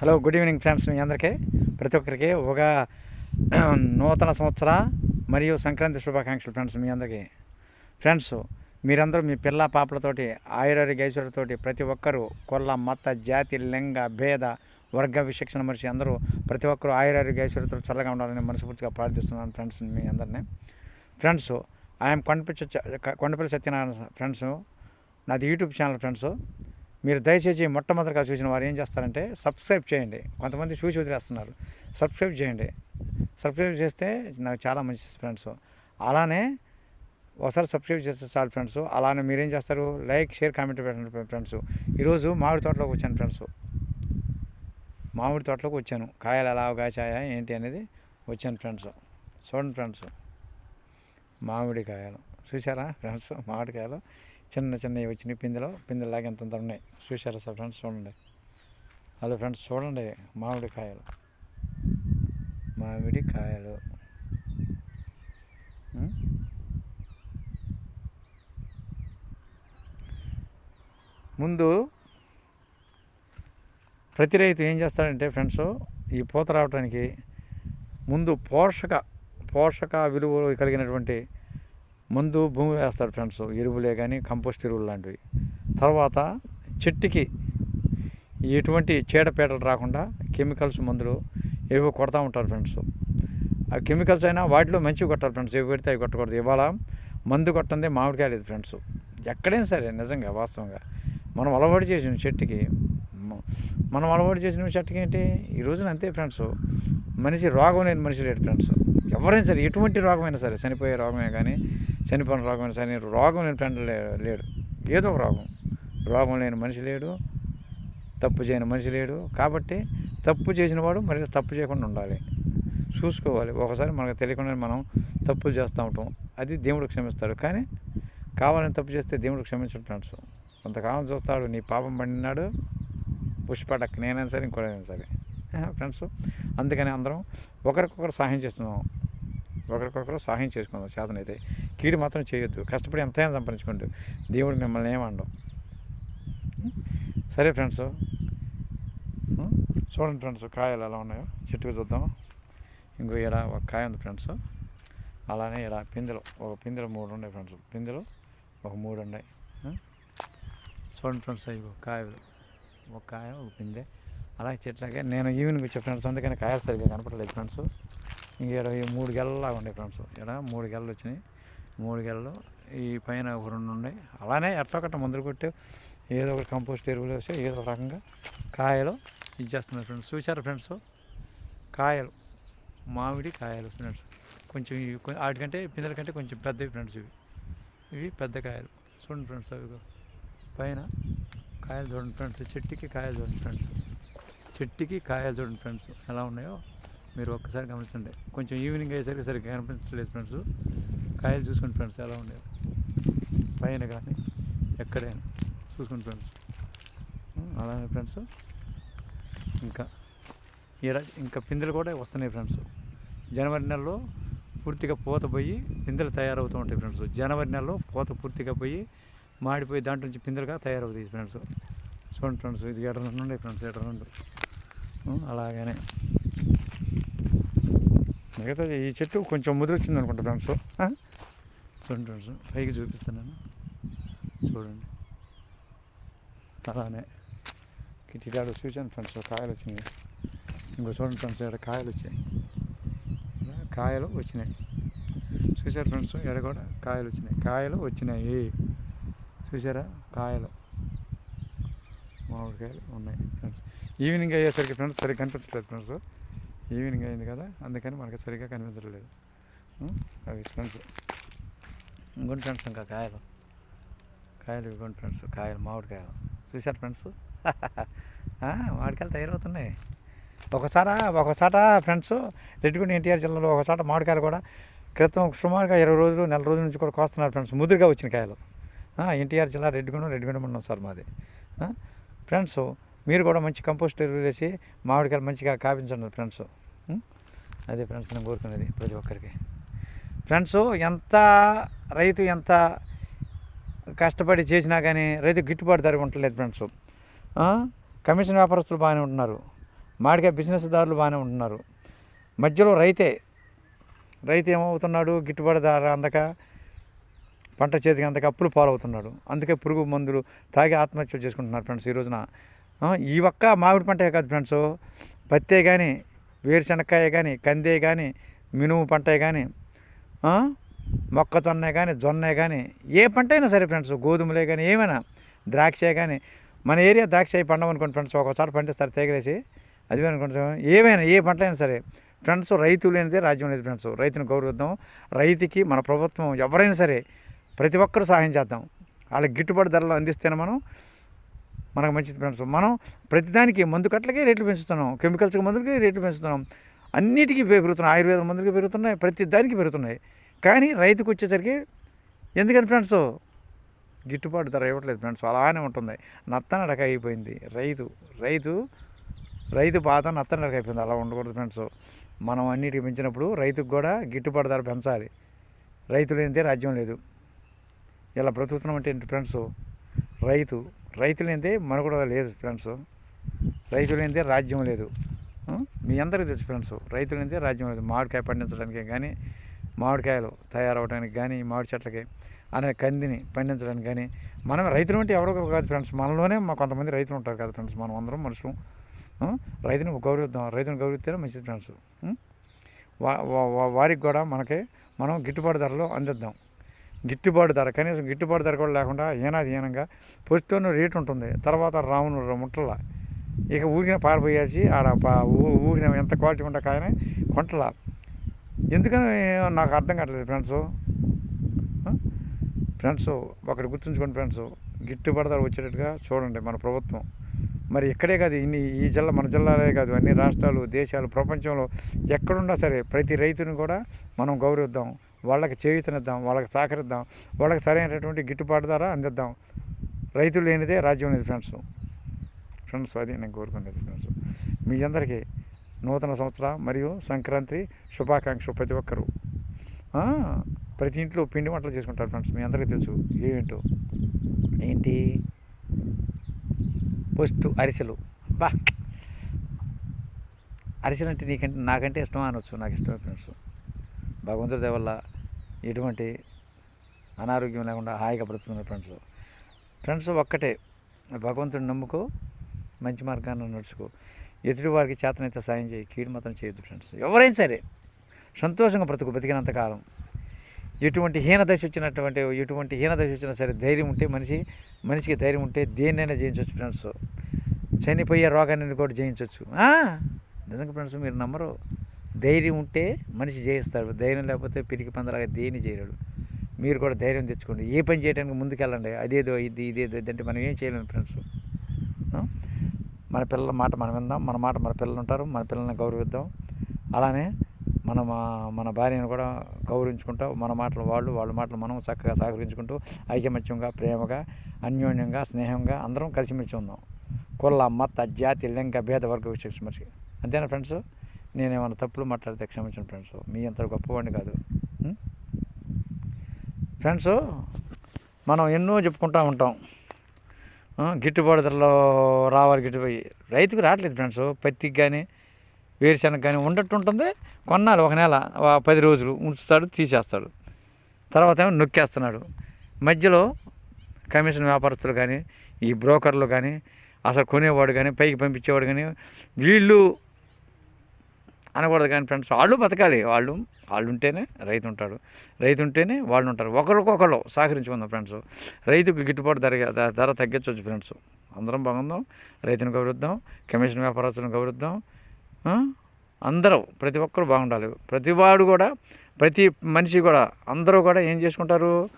Hello good evening friends మీ అందరికీ. ప్రతి ఒక్కరికి ఒక నూతన సంవత్సర మరియు సంక్రాంతి శుభాకాంక్షలు ఫ్రెండ్స్ మీ అందరికీ. ఫ్రెండ్స్ మీరందరూ మీ పిల్ల పాపలతోటి ఆయురారోగ్య ఐశ్వర్యతోటి ప్రతి ఒక్కరూ కొల్ల మత జాతి లింగ భేద వర్గ విశిక్షణ మనిషి అందరూ ప్రతి ఒక్కరూ ఆయురారోగ్య ఐశ్వర్యతో చల్లగా ఉండాలని మనస్ఫూర్తిగా ప్రార్థిస్తున్నాను ఫ్రెండ్స్ మీ అందరినీ. Friends I'm Kondapalli Kondapalli Satyanarayana friends నాది యూట్యూబ్ ఛానల్ ఫ్రెండ్స్. మీరు దయచేసి మొట్టమొదటిగా చూసిన వారు ఏం చేస్తారంటే సబ్స్క్రైబ్ చేయండి. కొంతమంది చూసి వదిలేస్తున్నారు. సబ్స్క్రైబ్ చేయండి. సబ్స్క్రైబ్ చేస్తే నాకు చాలా మంచి ఫ్రెండ్స్. అలానే ఒకసారి సబ్స్క్రైబ్ చేస్తే చాలు ఫ్రెండ్స్. అలానే మీరేం చేస్తారు? లైక్ షేర్ కామెంట్ పెట్టండి ఫ్రెండ్స్. ఈరోజు మామిడి తోటలోకి వచ్చాను ఫ్రెండ్స్. మామిడి తోటలోకి వచ్చాను. కాయలు ఎలా కాచాయా ఏంటి అనేది వచ్చాను ఫ్రెండ్స్. చూడండి ఫ్రెండ్స్. మామిడికాయలు చూసారా ఫ్రెండ్స్? మామిడికాయలు చిన్న చిన్నవి వచ్చినాయి. పిందెలు పిందెలాగా ఎంత ఉన్నాయి. చూసారా సార్ ఫ్రెండ్స్? చూడండి. హలో ఫ్రెండ్స్ చూడండి మామిడి కాయలు మామిడి కాయలు ముందు ప్రతి రైతు ఏం చేస్తాడంటే ఫ్రెండ్స్ ఈ పూత రావడానికి ముందు పోషక పోషక విలువ కలిగినటువంటి ముందు భూమి వేస్తాడు ఫ్రెండ్స్. ఎరువులే కానీ కంపోస్ట్ ఎరువులు లాంటివి. తర్వాత చెట్టుకి ఎటువంటి చీడపీటలు రాకుండా కెమికల్స్ మందులు ఏవో కొడతా ఉంటారు ఫ్రెండ్స్. ఆ కెమికల్స్ అయినా వాటిలో మంచివి కొట్టాలి ఫ్రెండ్స్. ఏవి పెడితే అవి కొట్టకూడదు. ఇవాళ మందు కొట్టంది మామిడికాయ లేదు ఫ్రెండ్స్. ఎక్కడైనా సరే నిజంగా వాస్తవంగా మనం అలవాటు చేసిన చెట్టుకి మనం అలవాటు చేసిన చెట్టుకి ఏంటి? ఈ రోజున అంతే ఫ్రెండ్స్. మనిషి రోగం లేని మనిషి లేడు ఫ్రెండ్స్ ఎవరైనా సరే ఎటువంటి రోగమైనా సరే చనిపోయే రోగమే కానీ చనిపోయిన రోగమైనా సరే రోగం లేని ఫ్రెండ్ లే- లేడు. ఏదో ఒక రోగం. రోగం లేని మనిషి లేడు. తప్పు చేయని మనిషి లేడు. కాబట్టి తప్పు చేసిన వాడు మరి తప్పు చేయకుండా ఉండాలి. చూసుకోవాలి. ఒకసారి మనకు తెలియకుండా మనం తప్పులు చేస్తూ ఉంటాం. అది దేవుడు క్షమిస్తాడు. కానీ కావాలని తప్పు చేస్తే దేవుడు క్షమించడం ఫ్రెండ్స్ కొంతకాలం చూస్తాడు నీ పాపం పండినాడు. పుష్పడక్ నేనైనా సరే ఇంకోటైనా సరే. ఫ్రెండ్స్ అందుకని అందరం ఒకరికొకరు సహాయం చేస్తున్నాం. ఒకరికొకరు సహాయం చేసుకుందాం చేతనైతే. కీడు మాత్రం చేయొద్దు. కష్టపడి ఎంతైనా సంపాదించుకోండి. దేవుడు మిమ్మల్ని ఏమండం సరే ఫ్రెండ్స్. చూడండి ఫ్రెండ్స్ కాయలు ఎలా ఉన్నాయో. చెట్టుకు చూద్దాం. ఇంకో ఈడ ఒక కాయ ఉంది ఫ్రెండ్స్. అలానే ఈడ పిందెలు. ఒక పిందెలు మూడు ఉన్నాయి ఫ్రెండ్స్. పిందెలు ఒక మూడు ఉన్నాయి. చూడండి ఫ్రెండ్స్ ఇవి కాయలు. ఒక కాయ ఒక పిందె. అలాగే చెట్లాగే నేను ఈవినింగ్ వచ్చే ఫ్రెండ్స్ అందుకని కాయలు సరిగ్గా కనపడలేదు ఫ్రెండ్స్. ఇంకా ఈ మూడు గెలలాగా ఉన్నాయి ఫ్రెండ్స్. ఇక్కడ మూడు గెలలు వచ్చినాయి. మూడు గెలలు ఈ పైన ఒక రెండు ఉన్నాయి అలానే ఎట్లా ఒకటి మందులు కొట్టి ఏదో ఒకటి కంపోస్ట్ ఎరువులు వేసి ఏదో ఒక రకంగా కాయలు ఇచ్చేస్తున్నారు ఫ్రెండ్స్. చూసారు ఫ్రెండ్స్? కాయలు. మామిడి కాయలు ఫ్రెండ్స్. కొంచెం ఇవి వాటికంటే పిందెల కంటే కొంచెం పెద్దవి ఫ్రెండ్స్ ఇవి. ఇవి పెద్ద కాయలు. చూడండి ఫ్రెండ్స్ అవి పైన కాయలు చూడండి ఫ్రెండ్స్. చెట్టుకి కాయలు చూడండి ఫ్రెండ్స్. చెట్టుకి కాయలు చూడండి ఫ్రెండ్స్ ఎలా ఉన్నాయో మీరు ఒక్కసారి గమనించండి. కొంచెం ఈవినింగ్ అయ్యేసరికి సరిగ్గా కనిపించలేదు ఫ్రెండ్స్. కాయలు చూసుకోండి ఫ్రెండ్స్ ఎలా ఉన్నాయో. పైన కానీ ఎక్కడైనా చూసుకోండి ఫ్రెండ్స్. అలానే ఫ్రెండ్స్. ఇంకా ఈడ ఇంకా పిందెలు కూడా వస్తున్నాయి ఫ్రెండ్స్. జనవరి నెలలో పూర్తిగా పూత పోయి పిందెలు తయారవుతూ ఉంటాయి ఫ్రెండ్స్. జనవరి నెలలో పూత పూర్తిగా పోయి మాడిపోయి దాంట్లో నుంచి పిందెలుగా తయారవుతాయి ఫ్రెండ్స్. చూడండి ఫ్రెండ్స్ ఇది ఎడ నుండి ఉన్నాయి ఫ్రెండ్స్ ఎడ నుండి అలాగనే. మిగతా ఈ చెట్టు కొంచెం ముదిరొచ్చింది అనుకుంటా ఫ్రెండ్స్ చూడండి పైకి చూపిస్తున్నాను. చూడండి. అలానే. కిటికాడు చూశాను ఫ్రెండ్స్ కాయలు వచ్చినాయి ఇంకో చూడండి ఫ్రెండ్స్ ఇక్కడ కాయలు వచ్చాయి కాయలు వచ్చినాయి. చూసారు ఫ్రెండ్స్ ఇక్కడ కూడా కాయలు వచ్చినాయి కాయలు వచ్చినాయి. చూసారా కాయలు. మామిడికాయలు ఉన్నాయి ఫ్రెండ్స్ ఈవినింగ్ అయ్యేసరికి ఫ్రెండ్స్ సరిగ్గా కనిపించట్లేదు ఫ్రెండ్స్ ఈవినింగ్ అయింది కదా అందుకని మనకి సరిగ్గా కనిపించట్లేదు. అవి ఫ్రెండ్స్ ఇంకొన్ని ఫ్రెండ్స్ ఇంకా కాయలు. కాయలు ఇవ్వండి ఫ్రెండ్స్ కాయలు మామిడికాయలు. చూశారు ఫ్రెండ్స్ మామిడికాయలు తయారవుతున్నాయి. ఒకసారి ఒకసాట ఫ్రెండ్స్ రెడ్డిగూడ ఎన్టీఆర్ జిల్లాలో ఒకసాట మామిడికాయలు కూడా క్రితం సుమారుగా ఇరవై రోజులు నెల రోజుల నుంచి కూడా కోస్తున్నారు ఫ్రెండ్స్ ముదురుగా వచ్చిన కాయలు. ఎన్టీఆర్ జిల్లా రెడ్డిగూడెం రెడ్డిగూడెం ఉన్నాం సార్ మాది. ఫ్రెండ్స్ మీరు కూడా మంచి కంపోస్ట్ ఎరువులు వేసి మామిడికాయలు మంచిగా కాపించండి ఫ్రెండ్స్. అదే ఫ్రెండ్స్ నేను కోరుకునేది ప్రతి ఒక్కరికి. ఫ్రెండ్స్ ఎంత రైతు ఎంత కష్టపడి చేసినా కానీ రైతు గిట్టుబాటు ధర ఉండలేదు ఫ్రెండ్స్. కమిషన్ వ్యాపారస్తులు బాగానే ఉంటున్నారు. మామిడికాయ బిజినెస్దారులు బాగానే ఉంటున్నారు. మధ్యలో రైతే రైతు ఏమవుతున్నాడు? గిట్టుబాటు ధర అందక పంట చేతికి అందక అప్పులు పాలవుతున్నాడు. అందుకే పురుగు మందులు తాగి ఆత్మహత్యలు చేసుకుంటున్నారు ఫ్రెండ్స్ ఈ రోజున. ఈ ఒక్క మామిడి పంటే కాదు ఫ్రెండ్స్. పత్తే కానీ వేరుశనక్కాయ కానీ కందే కానీ మినుము పంటే కానీ మొక్కజొన్నే కానీ జొన్నే కానీ ఏ పంట అయినా సరే ఫ్రెండ్స్ గోధుమలే కానీ ఏమైనా ద్రాక్షే కానీ మన ఏరియా ద్రాక్ష పండమనుకోండి ఫ్రెండ్స్ ఒకసారి పండిస్తారు తేగలేసి. అది అనుకుంటాం ఏమైనా ఏ పంట అయినా సరే ఫ్రెండ్స్ రైతు లేనిదే రాజ్యం లేదు ఫ్రెండ్స్. రైతును గౌరవిద్దాం. రైతుకి మన ప్రభుత్వం ఎవరైనా సరే ప్రతి ఒక్కరు సహాయం చేద్దాం. వాళ్ళకి గిట్టుబాటు ధరలు అందిస్తేనే మనం మనకు మంచిది ఫ్రెండ్స్ మనం ప్రతిదానికి మందు కట్టలకే రేట్లు పెంచుతున్నాం. కెమికల్స్కి మందులకి రేట్లు పెంచుతున్నాం. అన్నిటికీ పెరుగుతున్నాయి. ఆయుర్వేద మందులకి పెరుగుతున్నాయి. ప్రతి దానికి పెరుగుతున్నాయి. కానీ రైతుకు వచ్చేసరికి ఎందుకని ఫ్రెండ్స్? గిట్టుబాటు ధర ఇవ్వట్లేదు ఫ్రెండ్స్. అలానే ఉంటుంది. నత్తనడక అయిపోయింది. రైతు రైతు రైతు బాధ నత్తనడక అయిపోయింది. అలా ఉండకూడదు ఫ్రెండ్స్. మనం అన్నిటికి పెంచినప్పుడు రైతుకు కూడా గిట్టుబాటు ధర పెంచాలి. రైతు లేనిదే రాజ్యం లేదు. ఇలా బ్రతుకుతున్నాం అంటే ఏంటి ఫ్రెండ్స్? రైతు రైతు లేనిదే మనుగడ లేదు ఫ్రెండ్స్. రైతు లేనిదే రాజ్యం లేదు. మీ అందరికీ తెలుసు ఫ్రెండ్స్ రైతు లేనిదే రాజ్యం లేదు. మామిడికాయ పండించడానికి కానీ మామిడికాయలు తయారవడానికి కానీ మామిడి చెట్లకి అనే కందిని పండించడానికి కానీ మనం రైతులు అంటే ఎవరో ఒకరు కాదు ఫ్రెండ్స్. మనలోనే మా కొంతమంది రైతులు ఉంటారు కదా ఫ్రెండ్స్ మనం అందరం మనుషులు. రైతుని గౌరవిద్దాం రైతుని గౌరవిస్తేనే మంచిది ఫ్రెండ్స్. వా- వా- వారికి కూడా మనకి మనం గిట్టుబాటు ధరలో అందిద్దాం. గిట్టుబాటు ధర కనీసం గిట్టుబాటు ధర కూడా లేకుండా ఏనాది హీనంగా పొస్టున్న రేటు ఉంటుంది. తర్వాత రావును ముట్టల. ఇక ఊరిన పారిపోయేసి ఆడ ఊ- ఊరిన ఎంత క్వాలిటీ ఉంటా కానీ కొంటల. ఎందుకని నాకు అర్థం కావట్లేదు ఫ్రెండ్స్? ఫ్రెండ్స్ ఒకటి గుర్తుంచుకోండి ఫ్రెండ్స్. గిట్టుబాటు ధర వచ్చేటట్టుగా చూడండి మన ప్రభుత్వం. మరి ఇక్కడే కాదు ఇన్ని ఈ జిల్లా మన జిల్లాలే కాదు అన్ని రాష్ట్రాలు దేశాలు ప్రపంచంలో ఎక్కడున్నా సరే ప్రతి రైతుని కూడా మనం గౌరవిద్దాం. వాళ్ళకి చేయూతనిద్దాం వాళ్ళకి సహకరిద్దాం వాళ్ళకి సరైనటువంటి గిట్టుబాటు ధర అందిద్దాం. రైతులు లేనిదే రాజ్యం లేదు ఫ్రెండ్స్. ఫ్రెండ్స్ అది నేను కోరుకునేది ఫ్రెండ్స్. మీ అందరికీ నూతన సంవత్సర మరియు సంక్రాంతి శుభాకాంక్షలు ప్రతి ఒక్కరూ. ప్రతి ఇంట్లో పిండి వంటలు చేసుకుంటారు ఫ్రెండ్స్ మీ అందరికీ తెలుసు. ఏంటో? ఏంటి? ఫస్ట్ అరిసెలు. బా! అరిసెలు అంటే నీకంటే నాకంటే ఇష్టం అనొచ్చు నాకు ఇష్టమే ఫ్రెండ్స్. భగవంతుడి దయ వల్ల ఎటువంటి అనారోగ్యం లేకుండా హాయిగా బ్రతుకుతున్నారు ఫ్రెండ్స్. ఫ్రెండ్స్ ఒక్కటే. భగవంతుడిని నమ్ముకో మంచి మార్గాన్ని నడుచుకో. ఎదుటి వారికి చేతనైతే సాయం చేయి కీడు మాత్రం చేయొద్దు ఫ్రెండ్స్. ఎవరైనా సరే సంతోషంగా బ్రతుకు బతికినంతకాలం ఎటువంటి హీనదశ వచ్చినటువంటి ఎటువంటి హీనదశ వచ్చినా సరే ధైర్యం ఉంటే మనిషి మనిషికి ధైర్యం ఉంటే దేన్నైనా జయించవచ్చు ఫ్రెండ్స్. చనిపోయే రోగాన్ని కూడా జయించవచ్చు నిజంగా ఫ్రెండ్స్ మీరు నమ్మరు. ధైర్యం ఉంటే మనిషి చేయిస్తాడు ధైర్యం లేకపోతే పిరికి పందలాగా దేన్ని చేయలేడు మీరు కూడా ధైర్యం తెచ్చుకోండి. ఏ పని చేయడానికి ముందుకెళ్ళండి. అదేదో ఇది ఇదేదో ఇది అంటే మనం ఏం చేయలేము ఫ్రెండ్స్. మన పిల్లల మాట మనం విందాం. మన మాట మన పిల్లలు ఉంటారు. మన పిల్లల్ని గౌరవిద్దాం. అలానే మన మన భార్యను కూడా గౌరవించుకుంటూ. మన మాటలు వాళ్ళు వాళ్ళ మాటలు మనం చక్కగా సహకరించుకుంటూ ఐకమత్యంగా ప్రేమగా అన్యోన్యంగా స్నేహంగా అందరం కలిసిమెలిసి ఉందాం. కుల మత జాతి లింగ భేద వర్గ మనిషి. అంతేనా ఫ్రెండ్స్? నేనేమన్నా తప్పులు మాట్లాడితే క్షమించండి ఫ్రెండ్స్. మీ అంత గొప్పవాడిని కాదు. ఫ్రెండ్స్ మనం ఎన్నో చెప్పుకుంటూ ఉంటాం. గిట్టుబాటు ధరలో రావాలి గిట్టుబాయి రైతుకు రావట్లేదు ఫ్రెండ్స్. పత్తికి కానీ వేరుశనగ కానీ ఉండట్టు ఉంటుంది కొన్నాళ్ళు ఒక నెల పది రోజులు ఉంచుతాడు తీసేస్తాడు. తర్వాత ఏమో నొక్కేస్తున్నాడు. మధ్యలో కమిషన్ వ్యాపారస్తులు కానీ ఈ బ్రోకర్లు కానీ అసలు కొనేవాడు కానీ పైకి పంపించేవాడు కానీ వీళ్ళు అనకూడదు కానీ ఫ్రెండ్స్ వాళ్ళు బతకాలి. వాళ్ళు వాళ్ళు ఉంటేనే రైతు ఉంటాడు. రైతు ఉంటేనే వాళ్ళు ఉంటారు. ఒకరికొకరు సహకరించుకుందాం ఫ్రెండ్స్ రైతుకు గిట్టుబాటు ధర ధర- తగ్గించవచ్చు ఫ్రెండ్స్ అందరం బాగుందాం. రైతును గౌరవిద్దాం. కమిషన్ వ్యాపారస్తులను గౌరవిద్దాం. అందరం అందరూ ప్రతి ఒక్కరు బాగుండాలి. ప్రతి వాడు కూడా ప్రతి మనిషి కూడా అందరూ కూడా ఏం చేసుకుంటారు?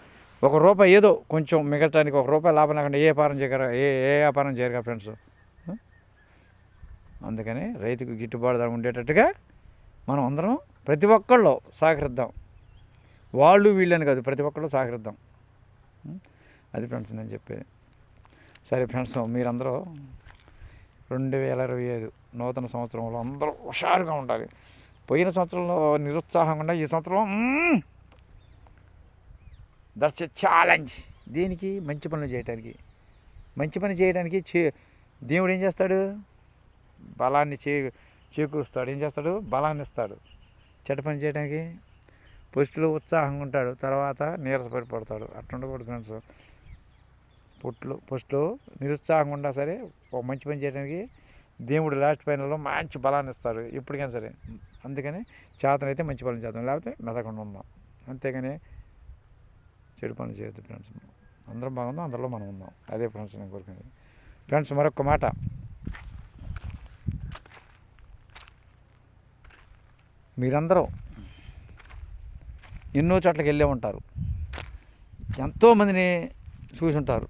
ఒక రూపాయి ఏదో కొంచెం మిగతానికి ఒక రూపాయి లాభం లేకుండా ఏ వ్యాపారం చేయగలరా? ఏ ఏ వ్యాపారం చేయరు ఫ్రెండ్స్ అందుకని రైతుకు గిట్టుబాటు ధర ఉండేటట్టుగా మనం అందరం ప్రతి ఒక్కళ్ళు సహకరిద్దాం. వాళ్ళు వీళ్ళని కాదు ప్రతి ఒక్కళ్ళు సహకరిద్దాం. అది ఫ్రెండ్స్ నేను చెప్పేది. సరే ఫ్రెండ్స్ మీరందరూ రెండు వేల ఇరవై ఐదు నూతన సంవత్సరంలో అందరూ హుషారుగా ఉండాలి. పోయిన సంవత్సరంలో నిరుత్సాహంగా ఉండే ఈ సంవత్సరం దట్స్ ఎ ఛాలెంజ్. దీనికి మంచి పనులు చేయడానికి మంచి పని చేయడానికి చే దేవుడు ఏం చేస్తాడు? బలాన్ని చే చేకూరుస్తాడు. ఏం చేస్తాడు? బలాన్ని ఇస్తాడు చెడ్డ పని చేయడానికి ఫస్ట్లో ఉత్సాహంగా ఉంటాడు. తర్వాత నీరసపడి పడతాడు అట్లా ఉండకూడదు ఫ్రెండ్స్. పుట్లు ఫస్ట్లో నిరుత్సాహంగా ఉన్నా సరే ఒక మంచి పని చేయడానికి దేవుడు లాస్ట్ ఫైనల్లో మంచి బలాన్ని ఇస్తాడు ఎప్పటికైనా సరే. అందుకని చేతనైతే మంచి పనులు చేద్దాం లేకపోతే మెదకుండా ఉందాం. అంతేగాని చెడు పనులు చేయొద్దు ఫ్రెండ్స్. అందరం బాగుందాం అందరిలో మనం ఉందాం. అదే ఫ్రెండ్స్ నేను కోరుకునేది. ఫ్రెండ్స్ మరొక మాట. మీరందరూ ఎన్నో చోట్లకి వెళ్ళే ఉంటారు. ఎంతోమందిని చూసి ఉంటారు.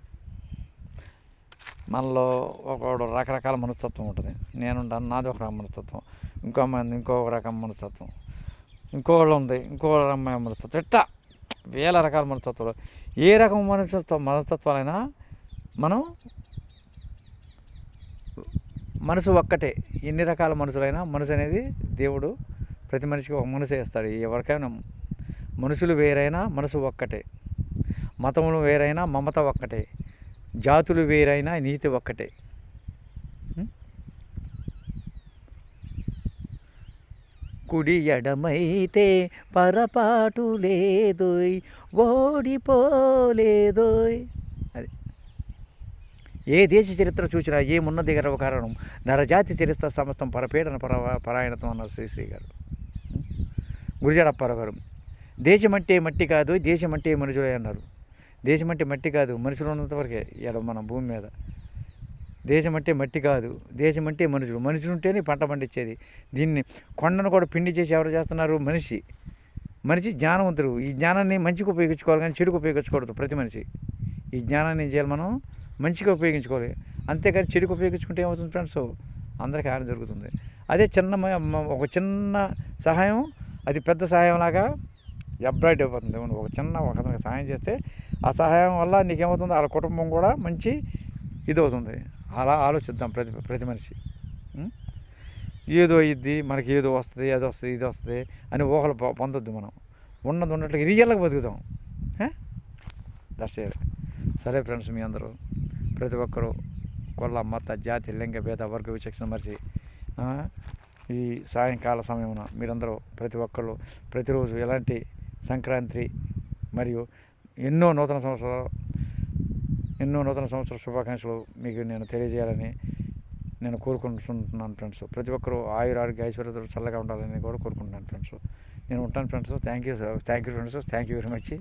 మనలో ఒకడు రకరకాల మనస్తత్వం ఉంటుంది. నేనుంటాను నాది ఒక రకం మనస్తత్వం. ఇంకో మంది ఇంకో రకం మనస్తత్వం. ఇంకోళ్ళు ఉంది ఇంకో అమ్మాయి మనస్తత్వం. ఇట్టా వేల రకాల మనస్తత్వాలు. ఏ రకం మనస్తత్వం మనస్తత్వాలైనా మనం మనసు ఒక్కటే. ఎన్ని రకాల మనసులైనా మనసు అనేది దేవుడు ప్రతి మనిషికి ఒక మనసు వేస్తాడు ఎవరికైనా మనుషులు వేరైనా మనసు ఒక్కటే. మతములు వేరైనా మమత ఒక్కటే. జాతులు వేరైనా నీతి ఒక్కటే. కుడి ఎడమైతే పరపాటు లేదోయ్ ఓడిపోలేదోయ్. అది. ఏ దేశ చరిత్ర చూసినా ఏమున్నది గర్వ కారణం నరజాతి చరిత్ర సమస్తం పరపీడన పర పరాయణత్వం అన్నారు శ్రీశ్రీ గారు గురిజాడప్పారావు గారు. దేశం అంటే మట్టి కాదు దేశం అంటే మనుషులే అన్నారు. దేశం అంటే మట్టి కాదు మనుషులు ఉన్నంతవరకే ఇక్కడ మన భూమి మీద. దేశం అంటే మట్టి కాదు దేశం అంటే మనుషులు. మనుషులు ఉంటేనే పంట పండించేది. దీన్ని కొండను కూడా పిండి చేసి ఎవరు చేస్తున్నారు? మనిషి. మనిషి జ్ఞానవంతుడు. ఈ జ్ఞానాన్ని మంచికి ఉపయోగించుకోవాలి కానీ చెడుకు ఉపయోగించకూడదు ప్రతి మనిషి. ఈ జ్ఞానాన్ని ఏం చేయాలి మనం? మంచిగా ఉపయోగించుకోవాలి. అంతేకాని చెడుకు ఉపయోగించుకుంటే ఏమవుతుంది ఫ్రెండ్స్? అందరికీ హాని జరుగుతుంది. అదే చిన్న ఒక చిన్న సహాయం అది పెద్ద సహాయం లాగా అయిపోతుంది. ఒక చిన్న ఒక సహాయం చేస్తే ఆ సహాయం వల్ల నీకేమవుతుంది? వాళ్ళ కుటుంబం కూడా మంచి ఇది అవుతుంది అలా ఆలోచిద్దాం ప్రతి ప్రతి మనిషి. ఏదో ఇద్ది మనకి ఏదో వస్తుంది అది వస్తుంది ఇది వస్తుంది అని ఊహలు పొందొద్దు మనం. ఉన్నది ఉన్నట్లుగా రియల్గా బతుకుతాం. దట్స్ సరే ఫ్రెండ్స్ మీ అందరూ. ప్రతి ఒక్కరూ కొల్ల మత జాతి లింగ భేద వర్గ విచక్షణ మరిచి ఈ సాయంకాల సమయమున మీరందరూ ప్రతి ఒక్కళ్ళు ప్రతిరోజు ఎలాంటి సంక్రాంతి మరియు ఎన్నో నూతన సంవత్సరాలు ఎన్నో నూతన సంవత్సర శుభాకాంక్షలు మీకు నేను తెలియజేయాలని నేను కోరుకుంటున్నాను ఫ్రెండ్స్ ప్రతి ఒక్కరూ ఆయుర ఆరోగ్య ఐశ్వర్యతలు చల్లగా ఉండాలని కూడా కోరుకుంటున్నాను ఫ్రెండ్స్ నేను ఉంటాను friends thank you thank you friends thank you very much